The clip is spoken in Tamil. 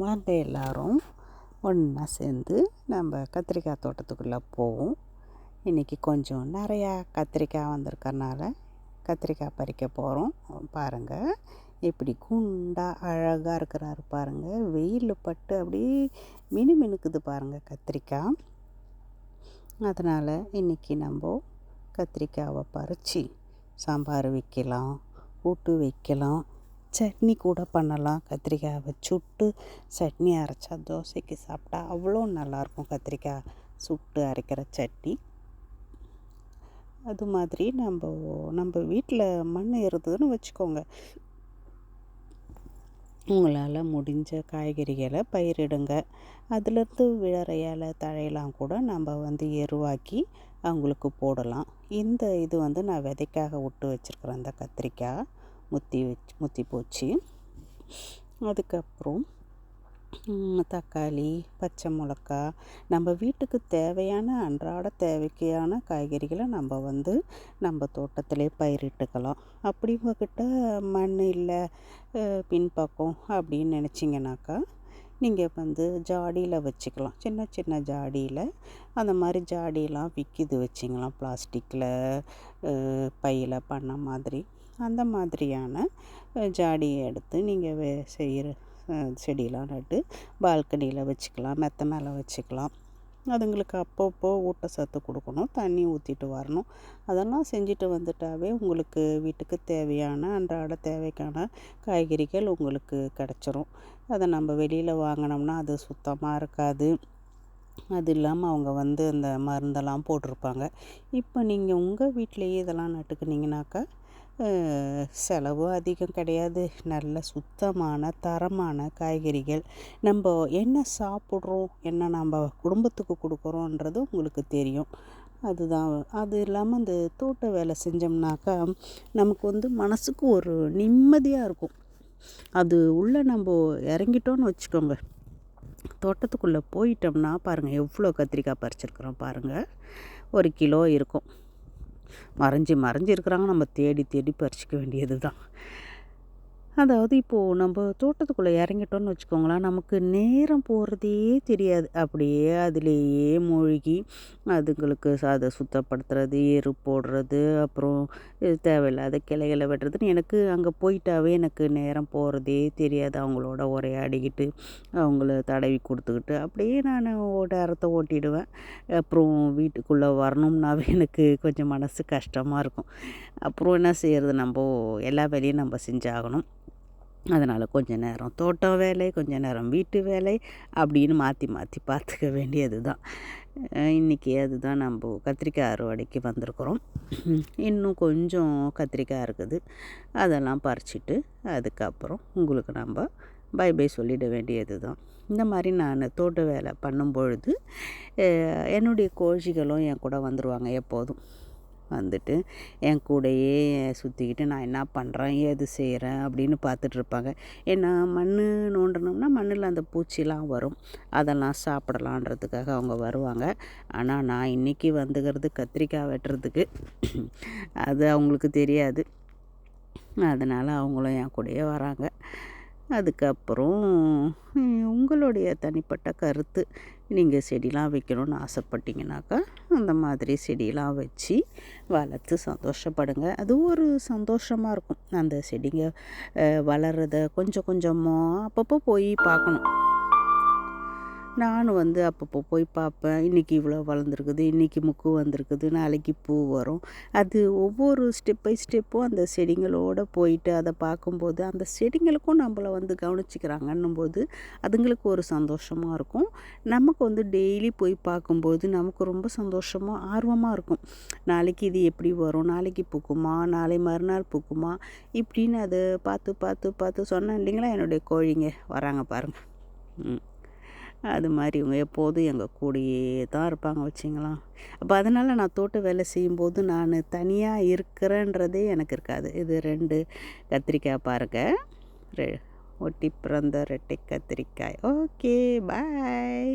வாங்க எல்லாரும் ஒன்றா சேர்ந்து நம்ம கத்திரிக்காய் தோட்டத்துக்குள்ளே போவோம். இன்றைக்கி கொஞ்சம் நிறையா கத்திரிக்காய் வந்திருக்கறனால கத்திரிக்காய் பறிக்க போகிறோம் பாருங்கள் இப்படி குண்டாக அழகாக இருக்கிறாரு பாருங்கள் வெயில் பட்டு அப்படியே மினு மினுக்குது பாருங்கள் கத்திரிக்காய். அதனால் இன்றைக்கி நம்ம கத்திரிக்காவை பறித்து சாம்பார் வைக்கலாம் கூட்டு வைக்கலாம். சட்னி கூட பண்ணலாம். கத்திரிக்காயை சுட்டு சட்னி அரைச்சா தோசைக்கு சாப்பிட்டா அவ்வளோ நல்லாயிருக்கும் கத்திரிக்காய் சுட்டு அரைக்கிற சட்னி. அது மாதிரி நம்ம நம்ம வீட்டில் மண் இருந்ததுன்னு வச்சுக்கோங்க. உங்களால் முடிஞ்ச காய்கறிகளை பயிரிடுங்க. அதுலேருந்து விழற இலை தழையெல்லாம் கூட நம்ம வந்து எருவாக்கி அவங்களுக்கு போடலாம். இந்த இது வந்து நான் விதைக்காக விட்டு வச்சுருக்குறேன் இந்த கத்திரிக்காய். முத்தி வச்சு முத்தி போச்சு. அதுக்கப்புறம் தக்காளி பச்சை மிளகா நம்ம வீட்டுக்கு தேவையான அன்றாட தேவைக்கான காய்கறிகளை நம்ம வந்து நம்ம தோட்டத்திலே பயிரிட்டுக்கலாம். அப்படி உங்ககிட்ட மண் இல்லை பின்பக்கம் அப்படின்னு நினச்சிங்கனாக்கா நீங்கள் வந்து ஜாடியில் வச்சுக்கலாம். சின்ன சின்ன ஜாடியில் அந்த மாதிரி ஜாடியெலாம் விற்கிது வச்சிங்களாம். பிளாஸ்டிக்கில் பையில் பண்ண மாதிரி. அந்த மாதிரியான ஜாடியை எடுத்து நீங்கள் வே செய்கிற செடியெலாம் நட்டு பால்கனியில் வச்சுக்கலாம் மெத்த மேலே வச்சுக்கலாம். அதுங்களுக்கு அப்பப்போ ஊட்டச்சத்து கொடுக்கணும் தண்ணி ஊற்றிட்டு வரணும். அதெல்லாம் செஞ்சுட்டு வந்துட்டாவே உங்களுக்கு வீட்டுக்கு தேவையான அன்றாட தேவைக்கான காய்கறிகள் உங்களுக்கு கிடச்சிரும். அதை நம்ம வெளியில் வாங்கினோம்னா அது சுத்தமாக இருக்காது. அது இல்லாமல் அவங்க வந்து அந்த மருந்தெல்லாம் போட்டிருப்பாங்க. இப்போ நீங்கள் உங்கள் வீட்டிலையே இதெல்லாம் நட்டுக்கினீங்கனாக்கா செலவும் அதிகம் கிடையாது. நல்ல சுத்தமான தரமான காய்கறிகள். நம்ம என்ன சாப்பிட்றோம் என்ன நம்ம குடும்பத்துக்கு கொடுக்குறோன்றது உங்களுக்கு தெரியும். அதுதான். அது இல்லாமல் அந்த தோட்ட வேலை செஞ்சோம்னாக்கா நமக்கு வந்து மனசுக்கு ஒரு நிம்மதியாக இருக்கும். அது உள்ளே நம்ம இறங்கிட்டோன்னு வச்சுக்கோங்க. தோட்டத்துக்குள்ளே போயிட்டோம்னா பாருங்கள் எவ்வளோ கத்திரிக்காய் பறிச்சிருக்குறோம் பாருங்கள் ஒரு கிலோ இருக்கும். மறைஞ்சி மறைஞ்சி இருக்கிறாங்க. நம்ம தேடி தேடி பறிச்சிக்க வேண்டியது தான் அதாவது இப்போது நம்ம தோட்டத்துக்குள்ளே இறங்கிட்டோன்னு வச்சுக்கோங்களேன் நமக்கு நேரம் போகிறதே தெரியாது. அப்படியே அதிலேயே மூழ்கி அதுங்களுக்கு அதை சுத்தப்படுத்துறது எரு போடுறது அப்புறம் தேவையில்லாத கிளைகளை வெட்டுறதுன்னு எனக்கு அங்கே போயிட்டாவே எனக்கு நேரம் போகிறதே தெரியாது. அவங்களோட உரையாடிக்கிட்டு அவங்கள தடவி கொடுத்துக்கிட்டு அப்படியே நான் நேரத்தை ஓட்டிடுவேன். அப்புறம் வீட்டுக்குள்ளே வரணும்னாவே எனக்கு கொஞ்சம் மனசு கஷ்டமாக இருக்கும். அப்புறம் என்ன செய்கிறது நம்ம எல்லா வேலையும் நம்ம செஞ்சாகணும். அதனால் கொஞ்சம் நேரம் தோட்டம் வேலை கொஞ்சம் நேரம் வீட்டு வேலை அப்படின்னு மாற்றி மாற்றி பார்த்துக்க வேண்டியது தான் இன்றைக்கி அதுதான் நம்ம கத்திரிக்காய் அறுவடைக்கு வந்திருக்கிறோம். இன்னும் கொஞ்சம் கத்திரிக்காய் இருக்குது. அதெல்லாம் பறிச்சிட்டு அதுக்கப்புறம் உங்களுக்கு நம்ம பை பை சொல்லிட வேண்டியது தான் இந்த மாதிரி நான் தோட்ட வேலை பண்ணும் பொழுது என்னுடைய கோழிகளும் என் கூட வந்துடுவாங்க எப்போதும். வந்துட்டு என் கூடையே சுற்றிக்கிட்டு நான் என்ன பண்ணுறேன் ஏது செய்கிறேன் அப்படின்னு பார்த்துட்ருப்பாங்க ஏன்னா மண் நோண்டினோம்னா மண்ணில் அந்த பூச்சிலாம் வரும். அதெல்லாம் சாப்பிடலான்றதுக்காக அவங்க வருவாங்க. ஆனால் நான் இன்றைக்கி வந்துக்கிறது கத்திரிக்காய் வெட்டுறதுக்கு. அது அவங்களுக்கு தெரியாது. அதனால் அவங்களும் என் கூடயே வராங்க. அதுக்கப்புறம் உங்களுடைய தனிப்பட்ட கருத்து. நீங்கள் செடிலாம் வைக்கணும்னு ஆசைப்பட்டீங்கனாக்கா அந்த மாதிரி செடியெலாம் வச்சு வளர்த்து சந்தோஷப்படுங்க. அது ஒரு சந்தோஷமாக இருக்கும். அந்த செடிங்க வளர்கிறத கொஞ்சம் கொஞ்சமாக அப்பப்போ போய் பார்க்கணும். நானும் வந்து அப்பப்போ போய் பார்ப்பேன். இன்றைக்கி இவ்வளோ வளர்ந்துருக்குது இன்றைக்கி முக்கு வந்திருக்குது நாளைக்கு பூ வரும். அது ஒவ்வொரு ஸ்டெப் பை ஸ்டெப்பும் அந்த செடிங்களோடு போயிட்டு அதை பார்க்கும்போது அந்த செடிங்களுக்கும் நம்மளை வந்து கவனிச்சிக்கிறாங்கன்னும் போது அதுங்களுக்கு ஒரு சந்தோஷமாக இருக்கும். நமக்கு வந்து டெய்லி போய் பார்க்கும்போது நமக்கு ரொம்ப சந்தோஷமாக ஆர்வமாக இருக்கும். நாளைக்கு இது எப்படி வரும்? நாளைக்கு பூக்குமா? நாளை மறுநாள் பூக்குமா? இப்படின்னு அதை பார்த்து பார்த்து பார்த்து சொன்னேன் இல்லைங்களா? என்னுடைய கோழிங்க வராங்க பாருங்கள் ம். அது மாதிரி இவங்க எப்போதும் எங்கள் கூடயே தான் இருப்பாங்க வச்சிங்களாம் அப்போ அதனால் நான் தோட்ட வேலை செய்யும்போது நான் தனியாக இருக்கிறேன்றதே எனக்கு இருக்காது. இது ரெண்டு கத்திரிக்காய் பாருங்கள் ரெ ஒட்டி பிறந்த ரெட்டை கத்திரிக்காய். Okay bye.